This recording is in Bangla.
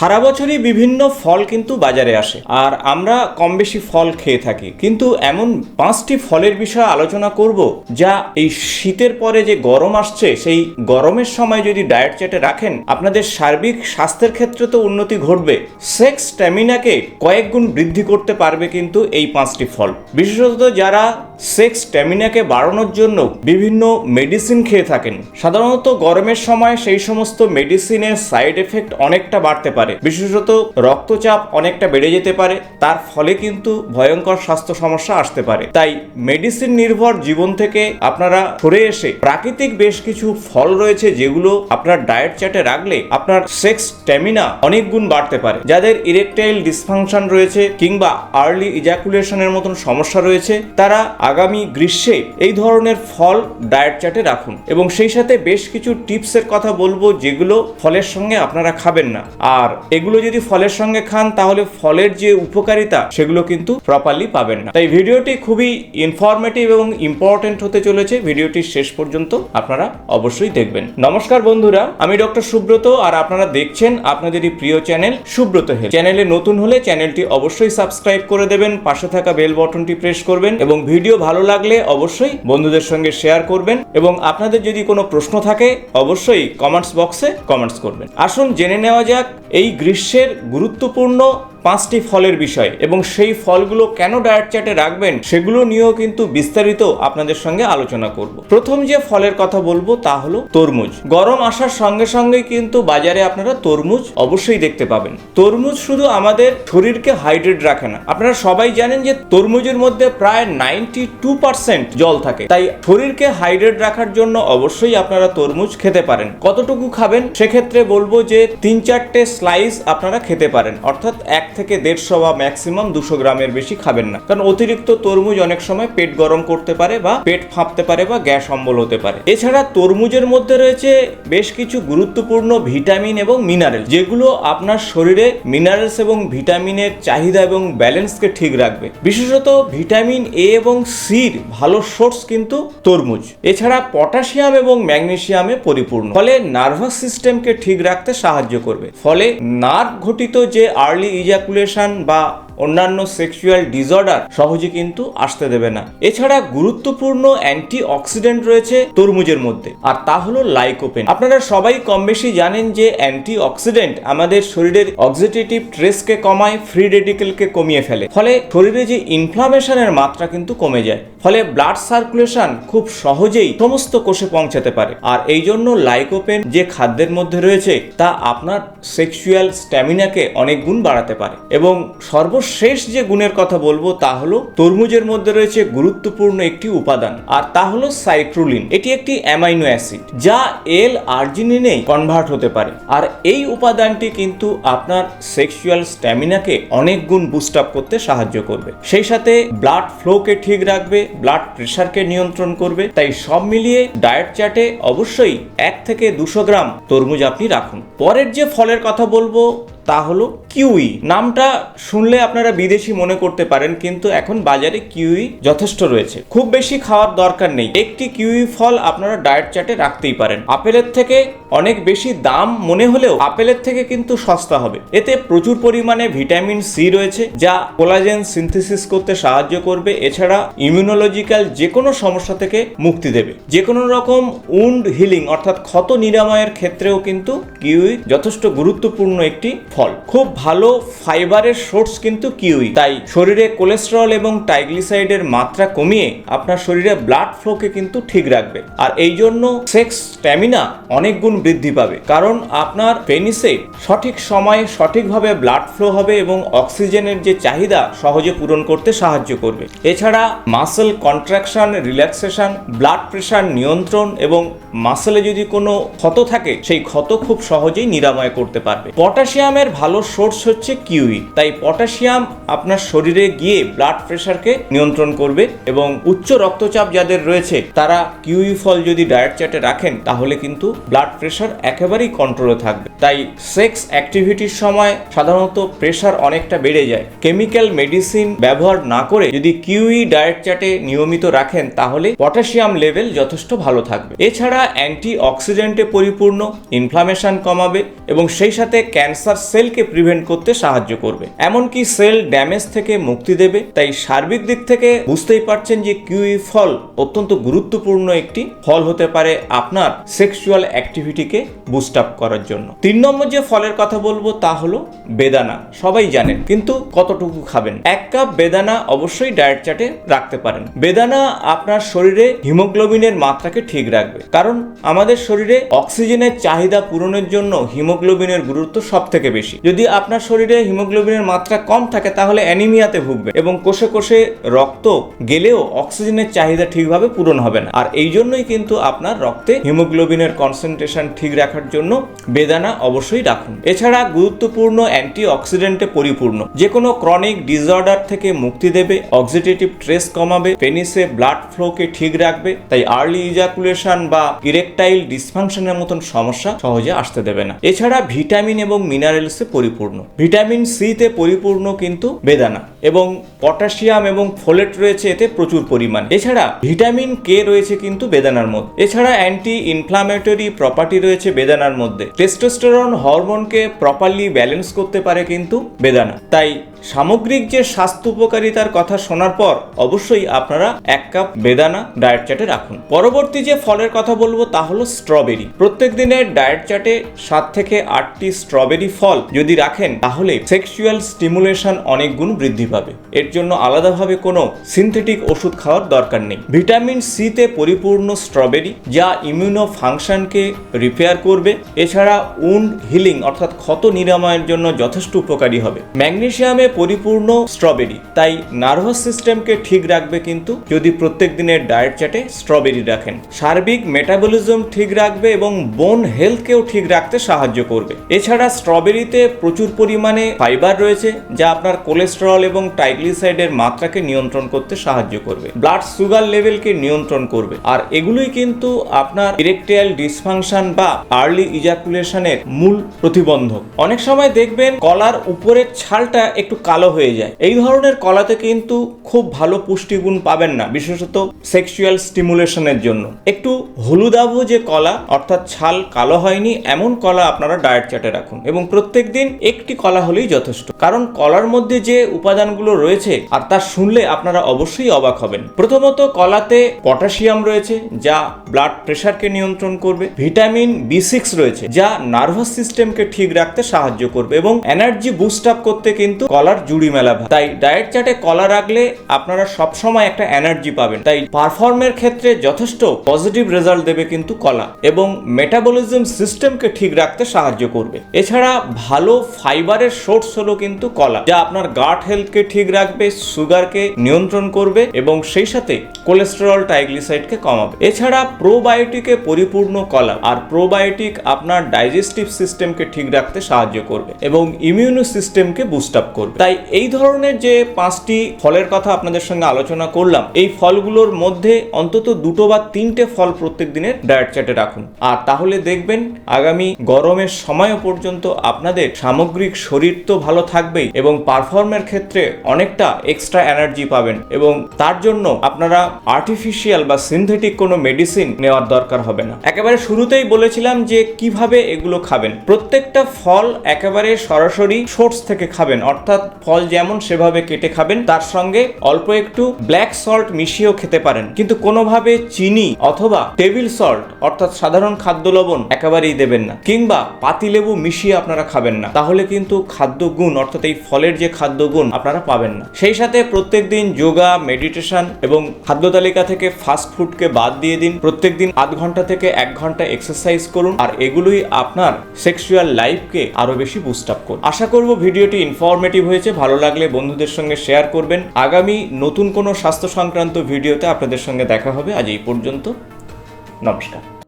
সারা বছরই বিভিন্ন ফল কিন্তু বাজারে আসে। আর আমরা কম বেশি ফল খেয়ে থাকি। কিন্তু এমন পাঁচটি ফলের বিষয়ে আলোচনা করব যা এই শীতের পরে যে গরম আসছে, সেই গরমের সময় যদি ডায়েট চার্টে রাখেন, আপনাদের সার্বিক স্বাস্থ্যের ক্ষেত্রে তো উন্নতি ঘটবে। সেক্স স্ট্যামিনাকে কয়েক গুণ বৃদ্ধি করতে পারবে কিন্তু এই পাঁচটি ফল। বিশেষত যারা সেক্স স্ট্যামিনাকে বাড়ানোর জন্য বিভিন্ন মেডিসিন খেয়ে থাকেন। সাধারণত গরমের সময় সেই সমস্ত মেডিসিনের সাইড এফেক্ট অনেকটা বাড়তে পারে। বিশেষত রক্তচাপ অনেকটা বেড়ে যেতে পারে। তার ফলে কিন্তু ভয়ঙ্কর স্বাস্থ্য সমস্যা আসতে পারে। তাই মেডিসিন নির্ভর জীবন থেকে আপনারা সরে এসে প্রাকৃতিক বেশ কিছু ফল রয়েছে যেগুলো আপনার ডায়েট চার্টে রাখলে আপনার সেক্স স্ট্যামিনা অনেক গুণ বাড়তে পারে। যাদের ইরেকটাইল ডিসফাংশন রয়েছে কিংবা আর্লি ইজাকুলেশনের মতন সমস্যা রয়েছে, তারা আগামী গ্রীষ্মে এই ধরনের ফল ডায়েট চার্টে রাখুন। এবং সেই সাথে বেশ কিছু টিপসের কথা বলব যেগুলো ফলের সঙ্গে আপনারা খাবেন না। আর এগুলো যদি ফলের সঙ্গে খান, তাহলে ফলের যে উপকারিতা, সেগুলো কিন্তু প্রপারলি পাবেন না। তাই ভিডিওটি খুবই ইনফরমেটিভ এবং ইম্পর্টেন্ট হতে চলেছে। ভিডিওটি শেষ পর্যন্ত আপনারা অবশ্যই দেখবেন। নমস্কার বন্ধুরা, আমি ডক্টর সুব্রত, আর আপনারা দেখছেন আপনাদেরই প্রিয় চ্যানেল সুব্রত হেলথ চ্যানেলে নতুন হলে চ্যানেলটি অবশ্যই সাবস্ক্রাইব করে দেবেন, পাশে থাকা বেল বটনটি প্রেস করবেন, এবং ভিডিও ভালো লাগলে অবশ্যই বন্ধুদের সঙ্গে শেয়ার করবেন এবং আপনাদের যদি কোনো প্রশ্ন থাকে, অবশ্যই কমেন্টস বক্সে কমেন্টস করবেন। আসুন জেনে নেওয়া যাক এই গ্রীষ্মের গুরুত্বপূর্ণ পাঁচটি ফলের বিষয় এবং সেই ফলগুলো কেন ডায়েট চার্টে রাখবেন সেগুলো নিয়েও কিন্তু বিস্তারিত আপনাদের সঙ্গে আলোচনা করব। প্রথম যে ফলের কথা বলব তা হলো তরমুজ। গরম আসার সঙ্গে সঙ্গেই কিন্তু বাজারে আপনারা তরমুজ অবশ্যই দেখতে পাবেন। তরমুজ শুধু আমাদের শরীরকে হাইড্রেট রাখে না। আপনারা সবাই জানেন যে তরমুজের মধ্যে প্রায় নাইনটি টু পার্সেন্ট জল থাকে। তাই শরীরকে হাইড্রেট রাখার জন্য অবশ্যই আপনারা তরমুজ খেতে পারেন। কতটুকু খাবেন সেক্ষেত্রে বলব যে তিন চারটে স্লাইস আপনারা খেতে পারেন। অর্থাৎ এক থেকে দেড়শো বা ম্যাক্সিমাম দুশো গ্রামের বেশি খাবেন না। কারণ অতিরিক্ত তরমুজ অনেক সময় পেট গরম করতে পারে বা পেট ফাঁপতে পারে বা গ্যাস অম্বল হতে পারে। এছাড়া তরমুজের মধ্যে রয়েছে বেশ কিছু গুরুত্বপূর্ণ ভিটামিন এবং মিনারেল যেগুলো আপনার শরীরে মিনারেলস এবং ভিটামিনের চাহিদা এবং ব্যালেন্সকে ঠিক রাখবে। বিশেষত ভিটামিন এ এবং সির ভালো সোর্স কিন্তু তরমুজ। এছাড়া পটাশিয়াম এবং ম্যাগনেসিয়ামে পরিপূর্ণ। ফলে নার্ভাস সিস্টেমকে ঠিক রাখতে সাহায্য করবে। ফলে নার্ভ ঘটিত যে আর্লি ইজাকুলেশন বা অন্যান্য সেক্সুয়াল ডিসঅর্ডার সহজে কিন্তু আসতে দেবে না। এছাড়া গুরুত্বপূর্ণ অ্যান্টি অক্সিডেন্ট রয়েছে তরমুজের মধ্যে, আর তা হলো লাইকোপেন আপনারা সবাই কম বেশি জানেন যে অ্যান্টি অক্সিডেন্ট আমাদের শরীরের অক্সিডেটিভ স্ট্রেসকে কমায় ফ্রি রেডিকেলকে কমিয়ে ফেলে। ফলে শরীরে যে ইনফ্লামেশনের মাত্রা কিন্তু কমে যায়। ফলে ব্লাড সার্কুলেশন খুব সহজেই সমস্ত কোষে পৌঁছাতে পারে। আর এই জন্য লাইকোপেন যে খাদ্যের মধ্যে রয়েছে, তা আপনার সেক্সুয়াল স্ট্যামিনাকে অনেক গুণ বাড়াতে পারে। এবং সর্বশেষ যে গুণের কথা বলব, তা হলো তরমুজের মধ্যে রয়েছে গুরুত্বপূর্ণ একটি উপাদান, আর তা হলো সাইট্রুলিন এটি একটি অ্যামাইনো অ্যাসিড যা এল আর্জিনিনে কনভার্ট হতে পারে। আর এই উপাদানটি কিন্তু আপনার সেক্সুয়াল স্ট্যামিনাকে অনেক গুণ বুস্ট আপ করতে সাহায্য করবে। সেই সাথে ব্লাড ফ্লোকে ঠিক রাখবে ব্লাড প্রেশারকে নিয়ন্ত্রণ করবে। তাই সব মিলিয়ে ডায়েট চার্টে অবশ্যই এক থেকে দুশো গ্রাম তরমুজ আপনি রাখুন। পরের যে ফলের কথা বলব তা হলো কিউই। নামটা শুনলে আপনারা বিদেশি মনে করতে পারেন, কিন্তু এখন বাজারে কিউই যথেষ্ট রয়েছে। খুব বেশি খাওয়ার দরকার নেই। একটি কিউই ফল আপনারা ডায়েট চার্টে রাখতেই পারেন। আপেলের থেকে অনেক বেশি দাম মনে হলেও আপেলের থেকে কিন্তু সস্তা হবে। এতে প্রচুর পরিমাণে ভিটামিন সি রয়েছে, যা কোলাজেন সিনথেসিস করতে সাহায্য করবে। এছাড়া ইমিউনোলজিক্যাল যে কোনো সমস্যা থেকে মুক্তি দেবে। যে কোনো রকম উন্ড হিলিং, অর্থাৎ ক্ষত নিরাময়ের ক্ষেত্রেও কিন্তু কিউই যথেষ্ট গুরুত্বপূর্ণ একটি ফল। খুব ভালো ফাইবারের সোর্স কিন্তু কিউই। তাই শরীরে কোলেস্টেরল এবং টাইগ্লিসাইডের মাত্রা কমিয়ে আপনার শরীরে ব্লাড ফ্লোকে কিন্তু ঠিক রাখবে। আর এই জন্য সেক্স স্ট্যামিনা অনেক গুণ বৃদ্ধি পাবে। কারণ আপনার পেনিসে সঠিক সময়ে সঠিকভাবে ব্লাড ফ্লো হবে এবং অক্সিজেনের যে চাহিদা সহজে পূরণ করতে সাহায্য করবে। এছাড়া muscle contraction, relaxation, blood pressure নিয়ন্ত্রণ এবং মাসেলে যদি কোনো ক্ষত থাকে, সেই ক্ষত খুব সহজেই নিরাময় করতে পারবে। পটাশিয়ামের ভালো সোর্স হচ্ছে কিউই। তাই পটাশিয়াম আপনার শরীরে গিয়ে ব্লাড প্রেশারকে নিয়ন্ত্রণ করবে এবং উচ্চ রক্তচাপ যাদের রয়েছে, তারা কিউই ফল যদি ডায়েট চার্টে রাখেন, তাহলে কিন্তু ব্লাড প্রেশার একেবারেই কন্ট্রোলে থাকবে। তাই সেক্স অ্যাক্টিভিটির সময় সাধারণত প্রেশার অনেকটা বেড়ে যায়। কেমিক্যাল মেডিসিন ব্যবহার না করে যদি কিউই ডায়েট চার্টে নিয়মিত রাখেন, তাহলে পটাশিয়াম লেভেল যথেষ্ট ভালো থাকবে। এছাড়া অ্যান্টি অক্সিডেন্টে পরিপূর্ণ ইনফ্লামেশন কমাবে এবং সেই সাথে ক্যান্সার সেলকে প্রিভেন্ট করতে সাহায্য করবে। এমনকি সেল ড্যামেজ থেকে মুক্তি দেবে। তাই সার্বিক দিক থেকে বুঝতেই পারছেন যে কিউই ফল অত্যন্ত গুরুত্বপূর্ণ একটি ফল হতে পারে আপনার সেক্সুয়াল অ্যাক্টিভিটিকে বুস্ট আপ করার জন্য। তিন নম্বর যে ফলের কথা বলব তা হলো বেদানা। সবাই জানেন, কিন্তু কতটুকু খাবেন? এক কাপ বেদানা অবশ্যই ডায়েট চার্টে রাখতে পারেন। বেদানা আপনার শরীরে হিমোগ্লোবিনের মাত্রাকে ঠিক রাখবে। কারণ আমাদের শরীরে অক্সিজেনের চাহিদা পূরণের জন্য হিমোগ্লোবিনের গুরুত্ব সব থেকে বেশি। যদি আপনার শরীরে হিমোগ্লোবিনের মাত্রা কম থাকে, তাহলে অ্যানিমিয়াতে ভুগবে এবং কোষে কোষে রক্ত গেলেও অক্সিজেনের চাহিদা ঠিকভাবে পূরণ হবে না। আর এই জন্যই কিন্তু আপনার রক্তে হিমোগ্লোবিনের কনসেন্ট্রেশন ঠিক রাখার জন্য বেদানা অবশ্যই রাখুন। এছাড়া গুরুত্বপূর্ণ অ্যান্টি অক্সিডেন্টে পরিপূর্ণ। যে কোনো ক্রনিক ডিসঅর্ডার থেকে মুক্তি দেবে অক্সিডেটিভ ট্রেস কমাবে, পেনিসে ব্লাড ফ্লোকে ঠিক রাখবে, তাই আর্লি ইজাকুলেশন বা ইরেকটাইল ডিসফাংশনের মতন সমস্যা সহজে আসতে দেবে না। এছাড়া ভিটামিন এবং মিনারেলসে পরিপূর্ণ। ভিটামিন সি তে পরিপূর্ণ কিন্তু বেদানা এবং পটাশিয়াম এবং ফোলেট রয়েছে এতে প্রচুর পরিমাণ। এছাড়া ভিটামিন কে রয়েছে কিন্তু বেদানার মধ্যে। এছাড়া অ্যান্টি ইনফ্লামেটরি প্রপার্টি রয়েছে বেদানার মধ্যে। টেস্টোস্টেরন হরমোনকে প্রপারলি ব্যালেন্স করতে পারে কিন্তু বেদানা। তাই সামগ্রিক যে স্বাস্থ্য উপকারিতার কথা শোনার পর অবশ্যই আপনারা এক কাপ বেদানা ডায়েট চার্টে রাখুন। পরবর্তী যে ফলের কথা বলব তা হলো স্ট্রবেরি। প্রত্যেক দিনের ডায়েট চার্টে সাত থেকে আটটি স্ট্রবেরি ফল যদি রাখেন, তাহলে সেক্সুয়াল স্টিমুলেশন অনেক গুণ বৃদ্ধি পাবে। এর জন্য আলাদাভাবে কোনো সিনথেটিক ওষুধ খাওয়ার দরকার নেই। ভিটামিন সি তে পরিপূর্ণ স্ট্রবেরি, যা ইমিউনো ফাংশনকে রিপেয়ার করবে। এছাড়া উন্ড হিলিং অর্থাৎ ক্ষত নিরাময়ের জন্য যথেষ্ট উপকারী হবে। ম্যাগনেসিয়ামে পরিপূর্ণ স্ট্রবেরি, তাই নার্ভাস সিস্টেমকে ঠিক রাখবে কিন্তু যদি প্রত্যেক দিনের ডায়েট চাটে স্ট্রবেরি রাখেন। সার্বিক মেটাবলিজম ঠিক রাখবে এবং বোন হেলথকেও ঠিক রাখতে সাহায্য করবে। এছাড়া স্ট্রবেরিতে প্রচুর পরিমাণে ফাইবার রয়েছে, যা আপনার কোলেস্টেরল এবং ট্রাইগ্লিসাইডের মাত্রাকে নিয়ন্ত্রণ করতে সাহায্য করবে। ব্লাড সুগার লেভেলকে নিয়ন্ত্রণ করবে। আর এগুলোই কিন্তু আপনার ইরেকটাইল ডিসফাংশন বা আর্লি ইজাকুলেশনের মূল প্রতিবন্ধক। অনেক সময় দেখবেন কলার উপরের ছালটা একটু কালো হয়ে যায়। এই ধরনের কলাতে কিন্তু খুব ভালো পুষ্টিগুণ পাবেন না, বিশেষত সেক্সুয়াল স্টিমুলেশনের জন্য। একটু হলুদাভ যে কলা, অর্থাৎ ছাল কালো হয়নি, এমন কলা আপনারা ডায়েট চার্টে রাখুন এবং প্রত্যেক দিন একটি কলা হলেই যথেষ্ট। কারণ কলার মধ্যে যে উপাদানগুলো রয়েছে, আর তা শুনলে আপনারা অবশ্যই অবাক হবেন। প্রথমত কলাতে পটাশিয়াম রয়েছে, যা ব্লাড প্রেশারকে নিয়ন্ত্রণ করবে। ভিটামিন বি সিক্স রয়েছে, যা নার্ভাস সিস্টেমকে ঠিক রাখতে সাহায্য করবে এবং এনার্জি বুস্ট আপ করতে কিন্তু কলার জুড়ি মেলা ভার। তাই ডায়েট চার্টে কলা রাখলে আপনারা সব সময় একটা এনার্জি পাবেন। তাই পারফর্মের ক্ষেত্রে যথেষ্ট পজিটিভ রেজাল্ট দেবে কিন্তু কলা এবং মেটাবলিজম সিস্টেমকে ঠিক রাখতে সাহায্য করবে। এছাড়া ভালো ফাইবারের সোর্স হলো কিন্তু কলা, যা আপনার গাট হেলথকে ঠিক রাখবে সুগারকে নিয়ন্ত্রণ করবে এবং সেই সাথে কোলেস্টেরল ট্রাইগ্লিসাইডকে কমাবে। এছাড়া প্রোবায়োটিকে পরিপূর্ণ কলা আর প্রোবায়োটিক আপনার ডাইজেস্টিভ সিস্টেমকে ঠিক রাখতে সাহায্য করবে এবং ইমিউনো সিস্টেমকে বুস্ট আপ করবে। তাই এই ধরনের যে পাঁচটি ফলের কথা আপনাদের সঙ্গে আলোচনা করলাম, এই ফলগুলোর মধ্যে অন্তত দুটো বা তিনটে ফল প্রত্যেক দিনের ডায়েট চার্টে রাখুন। আর তাহলে দেখবেন, আগামী গরমের সময় পর্যন্ত আপনাদের সামগ্রিক শরীর তো ভালো থাকবেই এবং পারফর্মের ক্ষেত্রে অনেকটা এক্সট্রা এনার্জি পাবেন এবং তার জন্য আপনারা আর্টিফিশিয়াল বা সিনথেটিক কোনো মেডিসিন নেওয়ার দরকার হবে না। একেবারে শুরুতেই বলেছিলাম যে কীভাবে এগুলো খাবেন। প্রত্যেকটা ফল একেবারে সরাসরি সোর্স থেকে খাবেন অর্থাৎ ফল যেমন সেভাবে কেটে খাবেন, তার সঙ্গে অল্প একটু ব্ল্যাক সল্ট মিশিয়েও খেতে পারেন। কিন্তু কোনোভাবে চিনি অথবা টেবিল সল্ট অর্থাৎ সাধারণ খাদ্য লবণ, একেবারেই দেবেন না। কিংবা পাতিলেবু মিশিয়ে আপনারা খাবেন না। তাহলে কিন্তু খাদ্য গুণ, অর্থাৎ এই ফলের যে খাদ্য গুণ, আপনারা পাবেন না। সেই সাথে প্রত্যেক দিন যোগা মেডিটেশন এবং খাদ্য তালিকা থেকে ফাস্ট ফুডকে বাদ দিয়ে দিন। প্রত্যেক দিন আধ ঘণ্টা থেকে এক ঘণ্টা এক্সারসাইজ করুন। আর এগুলোই আপনার সেক্সুয়াল লাইফকে আরও বেশি বুস্ট আপ করুন আশা করব ভিডিওটি ইনফরমেটিভ হয়েছে, ভালো লাগলে বন্ধুদের সঙ্গে শেয়ার করবেন। আগামী নতুন কোনো স্বাস্থ্য সংক্রান্ত ভিডিওতে আপনাদের সঙ্গে দেখা হবে। আজ এই পর্যন্ত, নমস্কার।